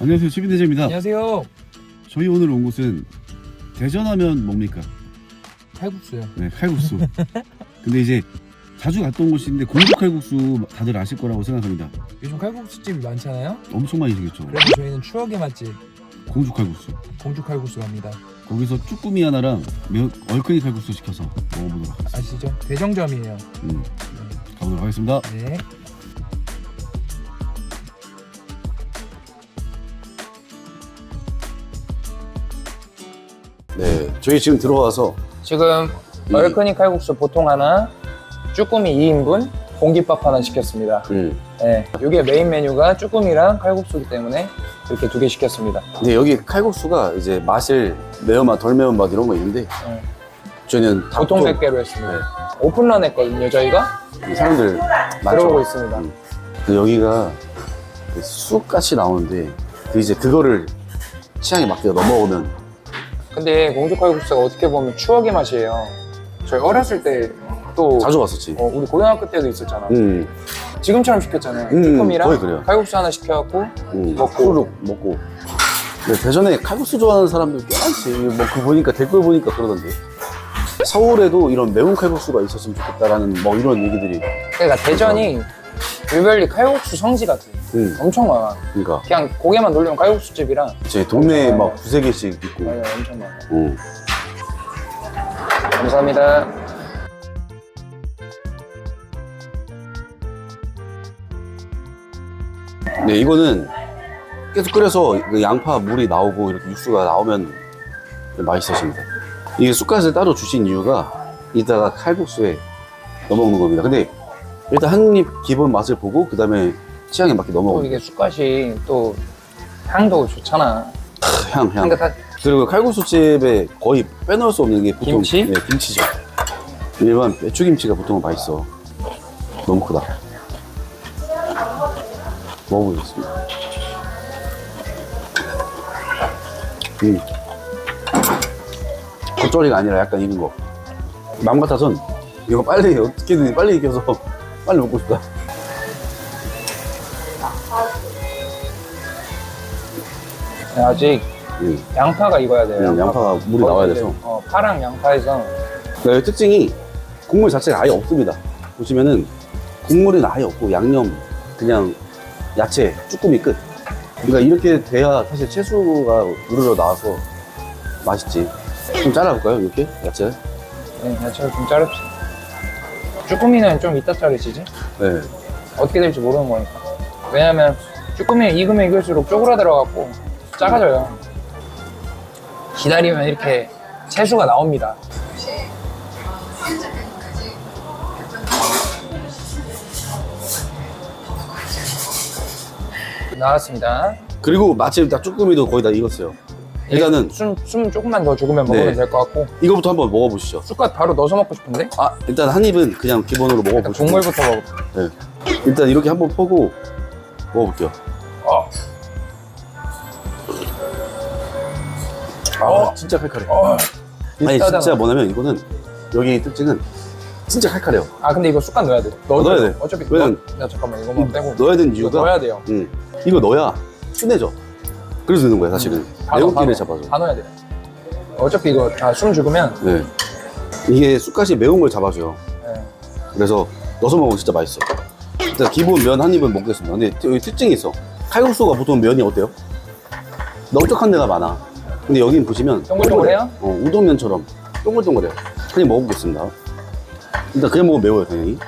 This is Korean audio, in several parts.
안녕하세요 최빈대장입니다 안녕하세요. 저희 오늘 온 곳은 대전하면 뭡니까? 칼국수요. 네 칼국수 근데 이제 자주 갔던 곳인데 공주 칼국수 다들 아실 거라고 생각합니다 요즘 칼국수 집이 많잖아요. 엄청 많이 생겼죠 그래서 저희는 추억의 맛집 공주 칼국수 공주 칼국수 갑니다. 거기서 쭈꾸미 하나랑 며, 얼큰이 칼국수 시켜서 먹어보도록 하겠습니다 아시죠? 대정점이에요. 음, 가보도록 하겠습니다 네. 네 저희 지금 들어와서 지금 음. 얼큰이 칼국수 보통 하나, 쭈꾸미 2인분, 공깃밥 하나 시켰습니다. 음. 네. 이게 메인 메뉴가 쭈꾸미랑 칼국수기 때문에 이렇게 두 개 시켰습니다. 근데 여기 칼국수가 이제 맛을 매운맛 덜 매운맛 이런 거 있는데 네. 저희는 다 보통 좀 100개로 했습니다. 오픈런 했거든요, 저희가. 사람들 들어오고 있습니다. 음. 그 여기가 그 쑥같이 나오는데 그 이제 그거를 취향에 맞게 먹으면 근데 공주 칼국수가 어떻게 보면 추억의 맛이에요. 저희 어렸을 때 또 자주 왔었지. 어, 우리 고등학교 때도 있었잖아. 음, 지금처럼 시켰잖아요. 음, 쭈꾸미랑 거의 그래요. 칼국수 하나 시켜갖고 음, 먹고. 후루룩 먹고. 근데 대전에 칼국수 좋아하는 사람들 꽤 많지. 뭐그 보니까 댓글 보니까 그러던데. 서울에도 이런 매운 칼국수가 있었으면 좋겠다라는 뭐 이런 얘기들이. 그러니까 대전이 유별리 칼국수 성지 같아. 음, 엄청 많아. 그러니까 그냥 고개만 돌리면 칼국수 집이라 제 동네에 막 두세 개씩 있고. 맞아요, 엄청 많아. 음. 감사합니다. 네, 이거는 계속 끓여서 그 양파 물이 나오고 이렇게 육수가 나오면 맛있어집니다. 이게 쑥갓을 따로 주신 이유가 이따가 칼국수에 넣어 먹는 겁니다. 근데 일단 한 입 기본 맛을 보고 그 다음에 취향에 맞게 먹는 이게 쑥갓이 또 향도 좋잖아. 향, 향. 그러니까 다 그리고 칼국수집에 거의 빼놓을 수 없는 게 보통 김치? 네, 김치죠. 일반 배추김치가 보통 맛있어. 너무 크다. 먹어보겠습니다. 음. 겉절이가 아니라 약간 익은 거. 마음 같아선 이거 빨리 어떻게든 빨리 익혀서 빨리 먹고 싶다. 아직 음. 양파가 익어야 돼요. 음, 양파가 물이 나와야 돼서. 어, 파랑 양파에서 네, 특징이 국물 자체가 아예 없습니다. 보시면은 국물은 아예 없고 양념 그냥 야채 쭈꾸미 끝. 그러니까 이렇게 돼야 사실 채소가 우르르 나와서 맛있지. 좀 잘라볼까요? 이렇게 야채? 네, 야채를 좀 자릅시다. 쭈꾸미는 좀 이따 자르시지? 네. 어떻게 될지 모르는 거니까. 왜냐면 쭈꾸미 익으면 익을수록 쪼그라들어갖고 작아져요. 기다리면 이렇게 채수가 나옵니다. 나왔습니다. 그리고 마침 딱 쭈꾸미도 거의 다 익었어요. 일단은 숨, 숨 조금만 더 죽으면 네. 먹으면 될 것 같고 이거부터 한번 먹어보시죠. 쑥갓 바로 넣어서 먹고 싶은데? 아 일단 한 입은 그냥 기본으로 일단 먹어보시죠. 국물부터 먹어. 네. 일단 이렇게 한번 퍼고 먹어볼게요. 어. 아 어. 진짜 칼칼해. 어. 아니. 진짜 뭐냐면 이거는 여기 특징은 진짜 칼칼해요. 아 근데 이거 쑥갓 넣어야 돼. 넣어야 돼. 어차피 왜냐면 넣- 야 잠깐만 이거만 빼고 넣어야 되는 이거 이유가 넣어야 돼요. 음, 이거 넣어야 순해져. 그래서 넣는 거야 사실은. 매운기를. 잡아줘. 다 넣어야 돼. 어차피 이거 다 숨 죽으면 네. 이게 쑥갓이 매운 걸 잡아줘요. 네. 그래서 넣어서 먹으면 진짜 맛있어. 일단 기본 면 한 입은 먹겠습니다. 근데 여기 특징이 있어. 칼국수가 보통 면이 어때요? 넓적한 데가 많아. 근데 여긴 보시면 동글동글해요? 어, 우동면처럼 동글동글해요. 그냥 먹어보겠습니다. 일단 그냥 먹으면 매워요, 당연히.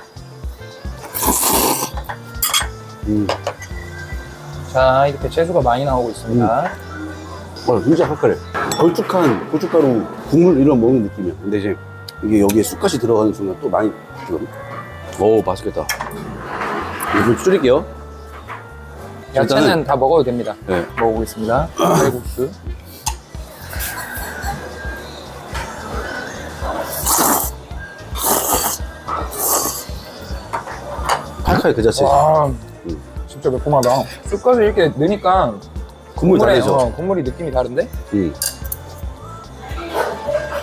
음, 자 이렇게 채소가 많이 나오고 있습니다. 와, 진짜 칼칼해. 걸쭉한 고춧가루 국물 이런 먹는 느낌이야. 근데 이제 이게 여기에 쑥갓이 들어가는 순간 또 많이 바뀌거든. 오, 맛있겠다. 이거 좀 줄일게요. 야채는 다 먹어도 됩니다. 네. 먹어보겠습니다. 칼국수. 칼칼 그 자체. 와 진짜 매콤하다. 쑥갓을 이렇게 넣으니까 국물 국물에, 다르죠? 어, 국물이 느낌이 다른데? 음.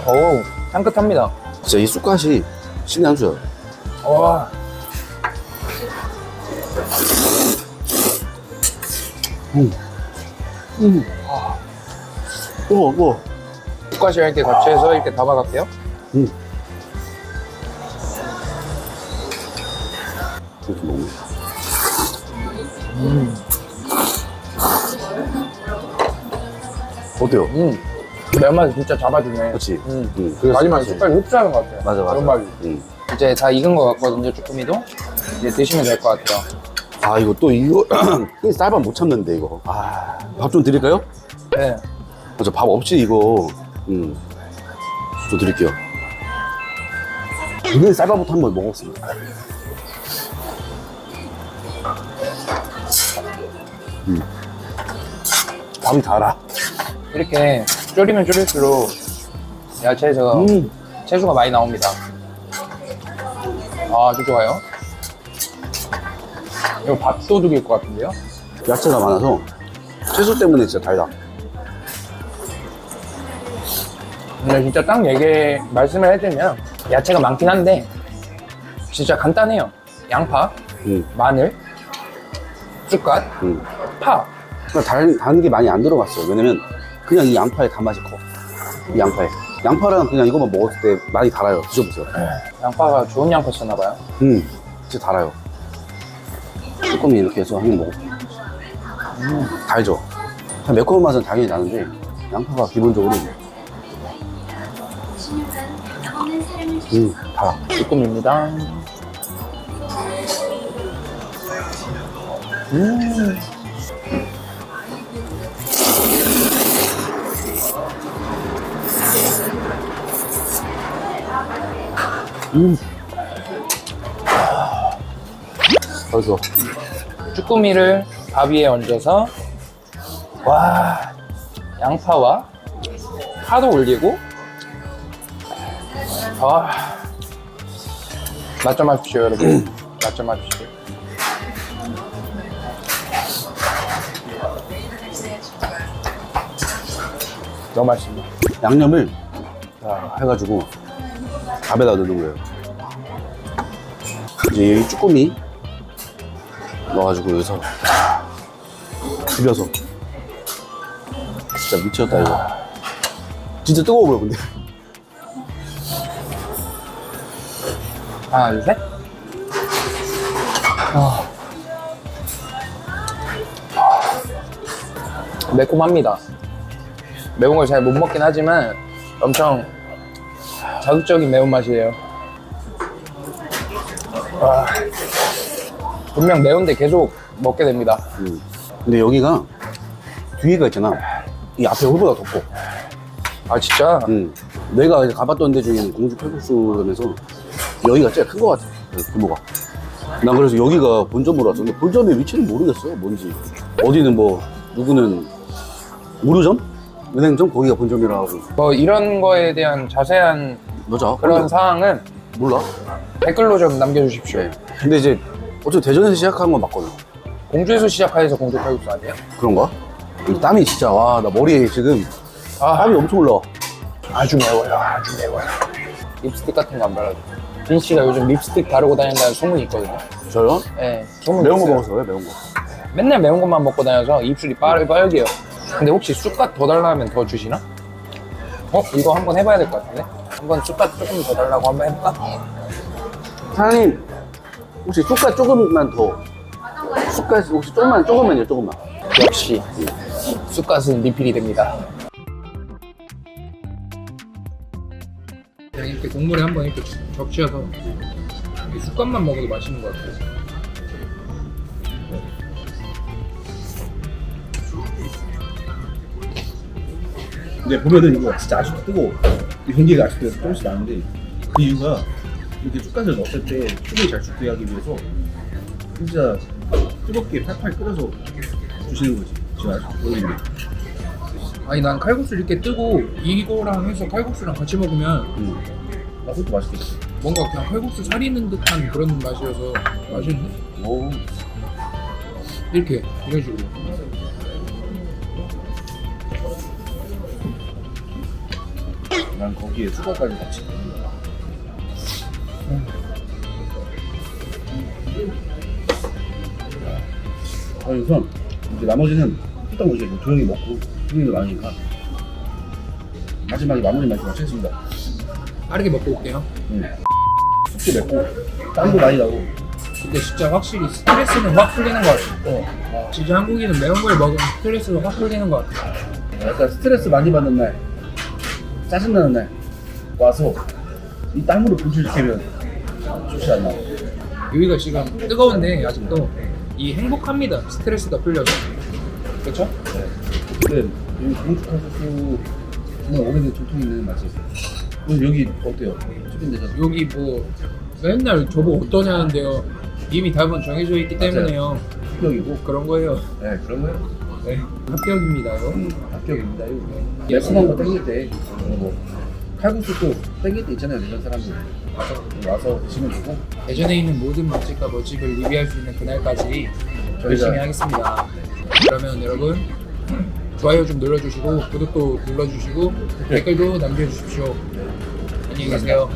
어우 향긋합니다. 진짜 이 쑥갓이 신의 한 수야. 와. 음. 음. 우와, 우와. 쑥갓이랑 이렇게 같이 해서 이렇게 담아갈게요. 음. 어때요? 음. 매운맛을 진짜 잡아주네. 그렇지. 음. 음. 그 마지막에 그렇지. 쑥갓이 흡수하는 것 같아요. 맞아, 맞아. 매운맛이. 음. 이제 다 익은 것 같거든요, 쭈꾸미도. 이제 드시면 될 것 같아요. 아, 이거 또 이거 이 쌀밥 못 참는데 이거. 아, 밥 좀 드릴까요? 네. 저 밥 없이 이거 음. 좀 드릴게요. 이게 쌀밥부터 한번 먹었습니다. 음. 밥이 달아. 이렇게 졸이면 졸일수록 야채에서 음. 채소가 많이 나옵니다. 아, 아주 좋아요. 이거 밥도둑일 것 같은데요? 야채가 많아서 채소 때문에 진짜 달다. 근데 진짜 딱 얘기 말씀을 해드리면 야채가 많긴 한데 진짜 간단해요. 양파, 음. 마늘, 쑥갓, 음. 파. 그러니까 달, 다른 게 많이 안 들어갔어요. 왜냐면 그냥 이 양파에 단맛이 커. 이 양파에. 양파랑 그냥 이것만 먹었을 때 많이 달아요. 드셔보세요. 양파가 좋은 양파 쓰나 봐요. 음, 진짜 달아요. 쭈꾸미 이렇게 해서 한개 먹어볼게요. 음, 달죠? 매콤한 맛은 당연히 나는데 양파가 기본적으로 음, 달아. 쭈꾸미입니다. 음. 음. 맛있어. 쭈꾸미를 밥 위에 얹어서 와 양파와 파도 올리고 아 맛점 하십시오 여러분 맛점 하십시오 너무 맛있습니다 양념을 다 해가지고 밥에다 넣는 거예요. 이제 이 쭈꾸미 넣어가지고 여기서 비벼서 진짜 미쳤다 이거. 진짜 뜨거워 보여 근데. 하나 둘셋 아. 매콤합니다 매운 걸 잘 못 먹긴 하지만 엄청 자극적인 매운맛이에요 아. 분명 매운데 계속 먹게 됩니다 음. 근데 여기가 뒤에가 있잖아. 이 앞에 호보다 덥고. 아 진짜 음. 내가 이제 가봤던 데 중에는 공주 칼국수점에서 여기가 제일 큰것 같아. 그 규모가. 난 그래서 여기가 본점으로 왔어. 근데 본점의 위치는 모르겠어. 뭔지. 어디는 뭐 누구는 우르점? 은행점? 거기가 본점이라고. 뭐 이런 거에 대한 자세한 맞아. 그런 근데 사항은 몰라. 댓글로 좀 남겨주십시오 네. 근데 이제 어차피 대전에서 시작한 건 맞거든. 공주에서 시작해서 공주 칼국수 아니에요? 그런가? 땀이 진짜 와 나 머리에 지금 아 땀이 엄청 올라와. 아주 매워요. 아주 매워요. 립스틱 같은 거 안 발라도. 빈 씨가 요즘 립스틱 바르고 다닌다는 소문이 있거든요. 저요? 예, 소문 매운 거 있어요. 먹었어요. 매운 거. 맨날 매운 것만 먹고 다녀서 입술이 빠르빠르게요. 근데 혹시 쑥갓 더 달라면 더 주시나? 어? 이거 한번 해봐야 될 것 같은데? 한번 쑥갓 조금 더 달라고 한번 해볼까? 사장님 혹시 쑥갓 조금만 더 쑥갓 혹시 조금만 조금만요 조금만 역시 쑥갓은 리필이 됩니다. 그냥 이렇게 국물에 한번 이렇게 적셔서 쑥갓만 먹어도 맛있는 것 같아요. 근데 보면은 이거 진짜 아직도 뜨거워 이 공기가 아직도 조금씩 나는데 그 이유가 이렇게 쑥갓을 넣었을 때 숨이 잘 죽게 하기 위해서 진짜 뜨겁게 팔팔 끓여서 주시는 거지. 지금 아직 모르겠네. 아니 난 칼국수 이렇게 뜨고 이거랑 해서 칼국수랑 같이 먹으면 음. 아 그것도 맛있겠다 뭔가 그냥 칼국수 살리는 듯한 그런 맛이어서 맛있는데? 오 이렇게 이런 식으로 난 거기에 쑥갓까지 같이 아, 우선 이제 나머지는 뚝딱 오시고 조용히 먹고 분위기도 많으니까 마지막에 마무리 말씀 마치겠습니다. 빠르게 먹고 올게요. 음. 숙도 맵고 땀도 많이 나고 근데 진짜 확실히 스트레스는 확 풀리는 것 같아요. 어, 진짜 한국인은 매운 걸 먹으면 스트레스가 확 풀리는 것 같아요. 약간 스트레스 많이 받는 날 짜증나는 날 와서 이 땀으로 분출 시키면 좋지 않나 여기가 지금 뜨거운데 아직도 이 행복합니다. 스트레스가 풀려서. 그렇죠? 근데 여기 공축한 소스 정말 오래된 전통 있는 맛이에요 오늘 여기 어때요? 치킨 대전 여기 뭐 맨날 저보고 어떠냐는데요. 이미 답은 정해져 있기 맞아요. 때문에요. 합격이고 그런 거예요. 네 그런 거요 네. 합격입니다요. 음, 합격입니다 이거 매콤한 거 땡길 때 뭐, 칼국수도 땡길 때 있잖아요 대전 사람들 와서, 와서 드시면 되고 대전에 있는 모든 맛집과 멋집을 리뷰할 수 있는 그날까지 열심히 하겠습니다. 그러면 여러분 좋아요 좀 눌러주시고 구독도 눌러주시고 댓글도 남겨주십시오. 안녕히 계세요.